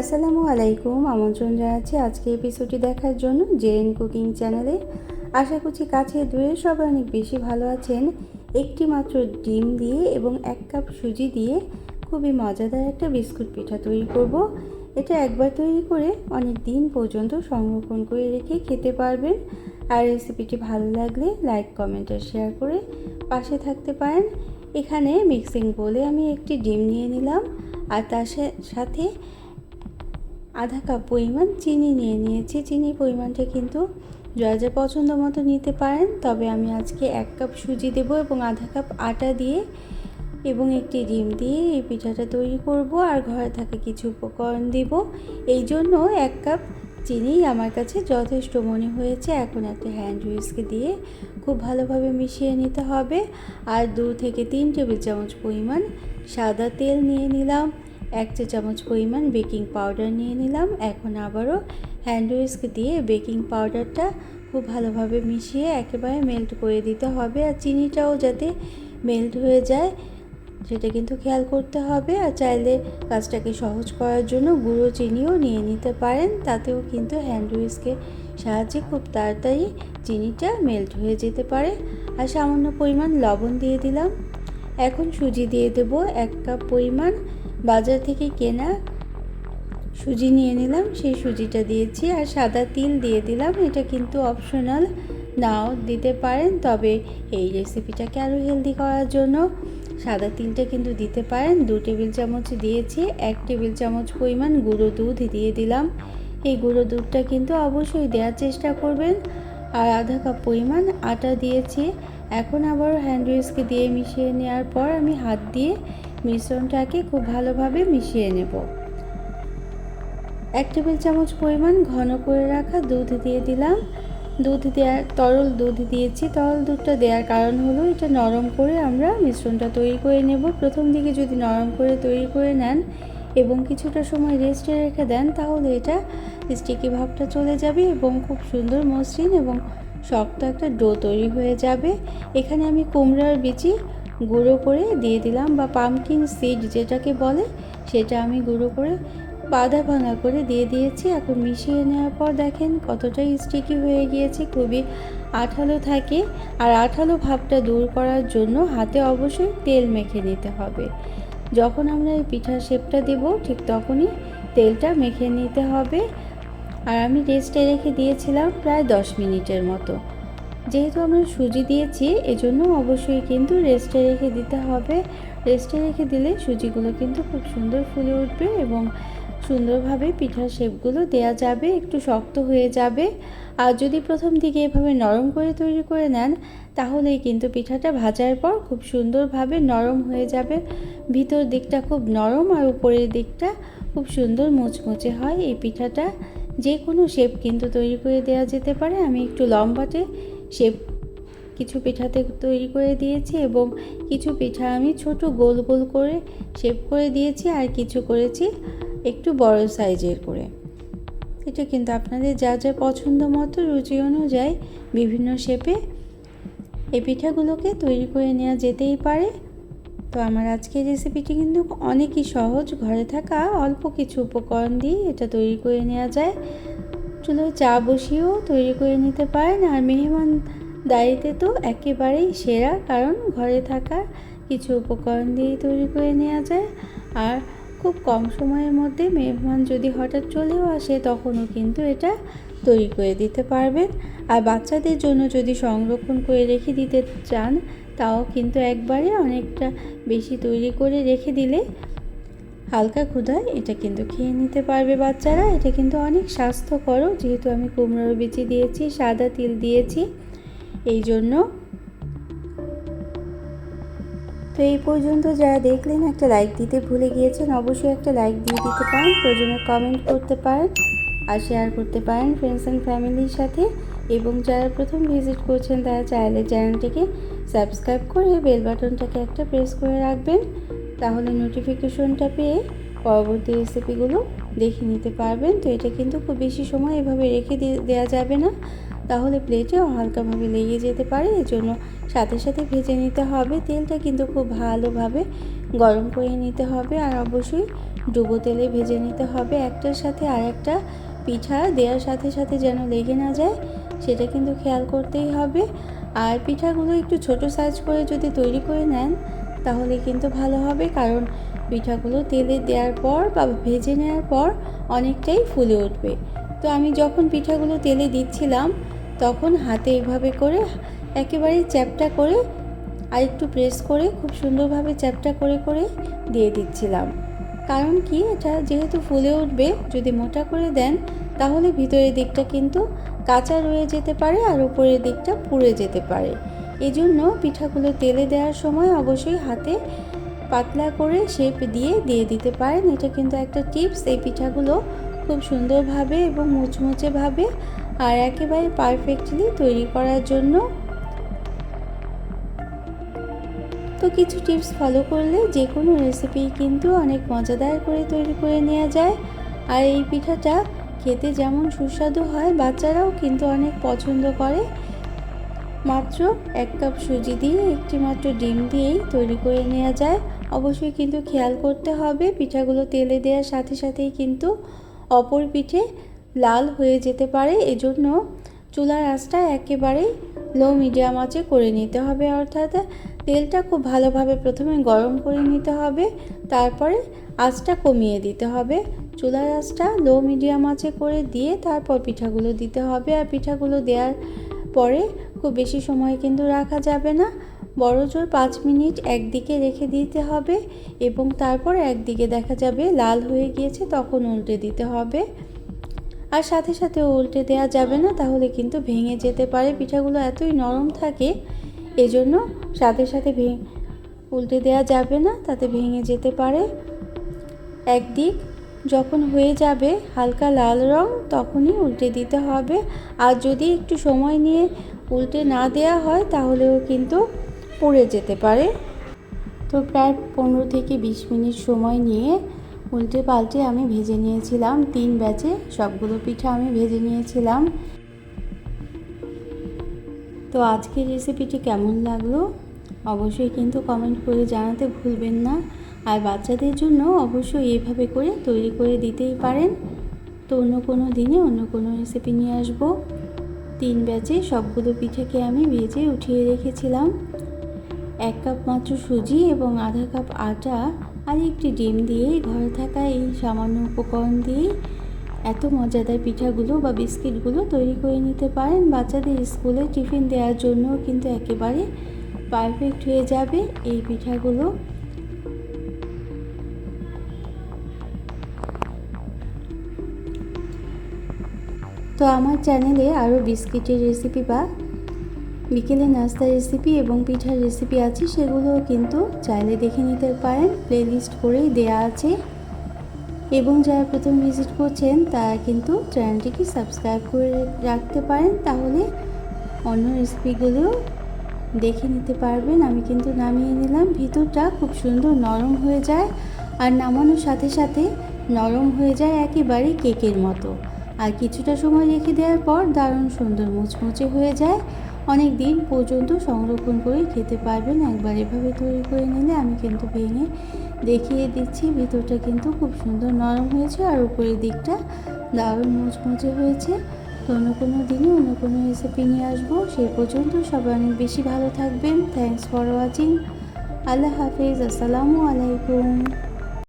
আসসালামু আলাইকুম, আমন্ত্রণ জানাচ্ছি আজকে এপিসোডটি দেখার জন্য জেএন কুকিং চ্যানেলে। আশা করছি কাছে দূরে সবাই অনেক বেশি ভালো আছেন। একটি মাত্র ডিম দিয়ে এবং এক কাপ সুজি দিয়ে খুবই মজাদার একটা বিস্কুট পিঠা তৈরি করব। এটা একবার তৈরি করে অনেক দিন পর্যন্ত সংরক্ষণ করে রেখে খেতে পারবেন। আর রেসিপিটি ভালো লাগলে লাইক কমেন্ট আর শেয়ার করে পাশে থাকতে পারেন। এখানে মিক্সিং বলে আমি একটি ডিম নিয়ে নিলাম। আর তার সাথে আধা কাপ পরিমাণ চিনি নিয়ে নিয়েছি। চিনির পরিমাণটা কিন্তু যার যা পছন্দ মতো নিতে পারেন, তবে আমি আজকে এক কাপ সুজি দেব এবং আধা কাপ আটা দিয়ে এবং একটি ডিম দিয়ে এই পিঠাটা তৈরি করব আর ঘরে থাকা কিছু উপকরণ দিব। এই জন্য এক কাপ চিনি আমার কাছে যথেষ্ট মনে হয়েছে। এখন একটা হ্যান্ড উইস্ক দিয়ে খুব ভালোভাবে মিশিয়ে নিতে হবে। আর দু থেকে তিন টেবিল চামচ পরিমাণ সাদা তেল নিয়ে নিলাম। এক চা চামচ পরিমাণ বেকিং পাউডার নিয়ে নিলাম। এখন আবারও হ্যান্ড উইস্ক দিয়ে বেকিং পাউডারটা খুব ভালোভাবে মিশিয়ে একেবারে মেল্ট করে দিতে হবে আর চিনিটাও যাতে মেল্ট হয়ে যায়, সেটা কিন্তু খেয়াল করতে হবে। আর চাইলে কাজটাকে সহজ করার জন্য গুঁড়ো চিনিও নিয়ে নিতে পারেন, তাতেও কিন্তু হ্যান্ড উইস্কের সাহায্যে খুব তাড়াতাড়ি চিনিটা মেল্ট হয়ে যেতে পারে। আর সামান্য পরিমাণ লবণ দিয়ে দিলাম। এখন সুজি দিয়ে দেবো এক কাপ পরিমাণ বাজার থেকে কেনা সুজি নিয়ে নিলাম, সেই সুজিটা দিয়েছি আর সাদা তিল দিয়ে দিলাম। এটা কিন্তু অপশনাল নাও দিতে পারেন, তবে এই রেসিপিটাকে আরও হেলদি করার জন্য? সাদা তিলটা কিন্তু দিতে পারেন, দু টেবিল চামচ দিয়েছি, এক টেবিল চামচ পরিমাণ গুঁড়ো দুধ দিয়ে দিলাম। এই গুঁড়ো দুধটা কিন্তু অবশ্যই দেওয়ার চেষ্টা করবেন। আর আধা কাপ পরিমাণ আটা দিয়েছি। এখন আবার হ্যান্ড দিয়ে মিশিয়ে নেওয়ার পর আমি হাত দিয়ে মিশ্রণটাকে খুব ভালোভাবে মিশিয়ে নেব। এক টেবিল চামচ পরিমাণ ঘন করে রাখা দুধ দিয়ে দিলাম। দুধ দেওয়ার তরল দুধ দিয়েছি। তরল দুধটা দেওয়ার কারণ হলো এটা নরম করে আমরা মিশ্রণটা তৈরি করে নেব। প্রথম দিকে যদি নরম করে তৈরি করে নেন এবং কিছুটা সময় রেস্টে রেখে দেন, তাহলে এটা স্টিকি ভাবটা চলে যাবে এবং খুব সুন্দর মসৃণ এবং শক্ত একটা ডো তৈরি হয়ে যাবে। এখানে আমি কুমড়ার বিচি গুঁড়ো করে দিয়ে দিলাম বা পামকিন সিড যেটাকে বলে, সেটা আমি গুঁড়ো করে বাঁধা ভাঙা করে দিয়ে দিয়েছি। এখন মিশিয়ে নেওয়ার পর দেখেন কতটাই স্টিকি হয়ে গিয়েছে, খুবই আঠালো থাকে। আর আঠালো ভাবটা দূর করার জন্য হাতে অবশ্যই তেল মেখে নিতে হবে। যখন আমরা এই পিঠার শেপটা দেব, ঠিক তখনই তেলটা মেখে নিতে হবে। আর আমি রেস্টে রেখে দিয়েছিলাম প্রায় দশ মিনিটের মতো। যেহেতু আমরা সুজি দিয়েছি, এজন্য অবশ্যই কিন্তু রেস্টে রেখে দিতে হবে। রেস্টে রেখে দিলে সুজিগুলো কিন্তু খুব সুন্দর ফুলে উঠবে এবং সুন্দরভাবে পিঠার শেপগুলো দেয়া যাবে, একটু শক্ত হয়ে যাবে। আর যদি প্রথম দিকে এভাবে নরম করে তৈরি করে নেন, তাহলেই কিন্তু পিঠাটা ভাজার পর খুব সুন্দরভাবে নরম হয়ে যাবে। ভিতর দিকটা খুব নরম আর উপরের দিকটা খুব সুন্দর মুচমুচে হয়। এই পিঠাটা যে কোনো শেপ কিন্তু তৈরি করে দেওয়া যেতে পারে। আমি একটু লম্বাটে শেপ কিছু পিঠাতে তৈরি করে দিয়েছি এবং কিছু পিঠা আমি ছোট গোল গোল করে শেপ করে দিয়েছি আর কিছু করেছি একটু বড় সাইজের করে। এটা কিন্তু আপনাদের যা যা পছন্দ মতো রুচি অনুযায়ী বিভিন্ন শেপে এই পিঠাগুলোকে তৈরি করে নেওয়া যেতেই পারে। তো আমার আজকের রেসিপিটি কিন্তু অনেকই সহজ। ঘরে থাকা অল্প কিছু উপকরণ দিয়ে এটা তৈরি করে নেওয়া যায়। চুলো চা বসিয়েও তৈরি করে নিতে পারেন। আর মেহমান দাঁড়িতে তো একেবারেই সেরা, কারণ ঘরে থাকা কিছু উপকরণ দিয়েই তৈরি করে নেওয়া যায়। আর খুব কম সময়ের মধ্যে মেহমান যদি হঠাৎ চলেও আসে, তখনও কিন্তু এটা তৈরি করে দিতে পারবেন। আর বাচ্চাদের জন্য যদি সংরক্ষণ করে রেখে দিতে চান, তাও কিন্তু একবারে অনেকটা বেশি তৈরি করে রেখে দিলে হালকা ক্ষুধায় এটা কিন্তু খেয়ে নিতে পারবে বাচ্চারা। এটা কিন্তু অনেক স্বাস্থ্যকরও। যেহেতু আমি কুমড়োর বিচি দিয়েছি, সাদা তিল দিয়েছি, এই জন্য। তো এই পর্যন্ত যারা দেখলেন, একটা লাইক দিতে ভুলে গিয়েছেন, অবশ্যই একটা লাইক দিয়ে দিতে পারেন, প্রয়োজনে কমেন্ট করতে পারেন আর শেয়ার করতে পারেন ফ্রেন্ডস অ্যান্ড ফ্যামিলির সাথে। এবং যারা প্রথম ভিজিট করছেন, তারা চাইলে চ্যানেলটিকে সাবস্ক্রাইব করে বেল বাটনটাকে একটা প্রেস করে রাখবেন। তাহলে নোটিফিকেশনটা পেয়ে পরবর্তী রেসিপিগুলো দেখে নিতে পারবেন। তো এটা কিন্তু খুব বেশি সময় এভাবে রেখে দেওয়া যাবে না। তাহলে প্লেটেও হালকাভাবে লেগে যেতে পারে। এজন্য সাথে সাথে ভেজে নিতে হবে। তেলটা কিন্তু খুব ভালোভাবে গরম করে নিতে হবে। আর অবশ্যই ডুবো তেলে ভেজে নিতে হবে। একটার সাথে আর একটা পিঠা দেওয়ার সাথে সাথে যেন লেগে না যায়, সেটা কিন্তু খেয়াল করতেই হবে। আর পিঠাগুলো একটু ছোট সাইজ করে যদি তৈরি করে নেন তাহলে কিন্তু ভালো হবে, কারণ পিঠাগুলো তেলে দেওয়ার পর বা ভেজে নেওয়ার পর অনেকটাই ফুলে উঠবে। তো আমি যখন পিঠাগুলো তেলে দিচ্ছিলাম, তখন হাতে এইভাবে করে একেবারে চ্যাপটা করে আর একটু প্রেস করে খুব সুন্দরভাবে চ্যাপটা করে করে দিয়ে দিচ্ছিলাম। কারণ কি, এটা যেহেতু ফুলে উঠবে, যদি মোটা করে দেন, তাহলে ভিতরের দিকটা কিন্তু কাঁচা রয়ে যেতে পারে আর উপরের দিকটা পুড়ে যেতে পারে। এই জন্য পিঠাগুলো তেলে দেওয়ার সময় অবশ্যই হাতে পাতলা করে শেপ দিয়ে দিয়ে দিতে পারেন। এটা কিন্তু একটা টিপস এই পিঠাগুলো খুব সুন্দরভাবে এবং মুচমুচেভাবে আর একেবারে পারফেক্টলি তৈরি করার জন্য। তো কিছু টিপস ফলো করলে যে কোনো রেসিপি কিন্তু অনেক মজাদার করে তৈরি করে নেওয়া যায়। আর এই পিঠাটা খেতে যেমন সুস্বাদু হয়, বাচ্চারাও কিন্তু অনেক পছন্দ করে। মাত্র এক কাপ সুজি দিয়ে একটি মাত্র ডিম দিয়েই তৈরি করে নেওয়া যায়। অবশ্যই কিন্তু খেয়াল করতে হবে, পিঠাগুলো তেলে দেওয়ার সাথে সাথেই কিন্তু অপর পিঠে লাল হয়ে যেতে পারে। এজন্য চুলার আঁচটা একেবারেই লো মিডিয়াম আঁচে করে নিতে হবে, অর্থাৎ তেলটা খুব ভালোভাবে প্রথমে গরম করে নিতে হবে, তারপরে আঁচটা কমিয়ে দিতে হবে। চুলার আঁচটা লো মিডিয়াম আঁচে করে দিয়ে তারপর পিঠাগুলো দিতে হবে। আর পিঠাগুলো দেওয়ার পরে খুব বেশি সময় কিন্তু রাখা যাবে না। বড় জোর পাঁচ মিনিট একদিকে রেখে দিতে হবে এবং তারপর একদিকে দেখা যাবে লাল হয়ে গিয়েছে, তখন উল্টে দিতে হবে। আর সাথে সাথে উল্টে দেওয়া যাবে না, তাহলে কিন্তু ভেঙে যেতে পারে। পিঠাগুলো এতই নরম থাকে, এজন্য সাথে সাথে ভেঙে উল্টে দেওয়া যাবে না, তাতে ভেঙে যেতে পারে। একদিক যখন হয়ে যাবে হালকা লাল রং, তখনই উল্টে দিতে হবে। আর যদি একটু সময় নিয়ে উল্টে না দেওয়া হয়, তাহলেও কিন্তু পড়ে যেতে পারে। তো প্রায় পনেরো থেকে বিশ মিনিট সময় নিয়ে উল্টে পাল্টে আমি ভেজে নিয়েছিলাম। তিন ব্যাচে সবগুলো পিঠা আমি ভেজে নিয়েছিলাম। তো আজকের রেসিপিটি কেমন লাগল? অবশ্যই কিন্তু কমেন্ট করে জানাতে ভুলবেন না। আর বাচ্চাদের জন্য অবশ্যই এইভাবে করে তৈরি করে দিতেই পারেন। তো অন্য কোনো দিনে অন্য কোনো রেসিপি নিয়ে আসব। তিন ব্যাচে সবগুলো পিঠাকে আমি ভেজে উঠিয়ে রেখেছিলাম। এক কাপ মাত্র সুজি এবং আধা কাপ আটা আর একটি ডিম দিয়ে ঘরে থাকা এই সামান্য উপকরণ দিয়েই এত মজাদার পিঠাগুলো বা বিস্কিটগুলো তৈরি করে নিতে পারেন। বাচ্চাদের স্কুলে টিফিন দেওয়ার জন্য কিন্তু একেবারে পারফেক্ট হয়ে যাবে এই পিঠাগুলো। তো আমার চ্যানেলে আরও বিস্কিটের রেসিপি বা বিকেলে নাস্তা রেসিপি এবং পিঠার রেসিপি আছে, সেগুলোও কিন্তু চাইলে দেখে নিতে পারেন। প্লেলিস্ট করেই দেয়া আছে। এবং যারা প্রথম ভিজিট করছেন, তারা কিন্তু চ্যানেলটিকে সাবস্ক্রাইব করে রাখতে পারেন, তাহলে অন্য রেসিপিগুলো দেখে নিতে পারবেন। আমি কিন্তু নামিয়ে নিলাম। ভিতরটা খুব সুন্দর নরম হয়ে যায়, আর নামানোর সাথে সাথে নরম হয়ে যায় একেবারে কেকের মতো। আর কিছুটা সময় রেখে দেওয়ার পর দারুণ সুন্দর মুচমুচে হয়ে যায়। অনেক দিন পর্যন্ত সংরক্ষণ করে খেতে পারবেন। একবার এভাবে তৈরি করে নিলে আমি কিন্তু ভেঙে দেখিয়ে দিচ্ছি। ভিতরটা কিন্তু খুব সুন্দর নরম হয়েছে আর উপরের দিকটা দারুণ মুচমুচে হয়েছে। তো অন্য কোনো দিনে অন্য কোনো রেসিপি নিয়ে আসব। সেই পর্যন্ত সবাই অনেক বেশি ভালো থাকবেন। থ্যাংকস ফর ওয়াচিং আল্লাহ হাফিজ। আসসালামু আলাইকুম।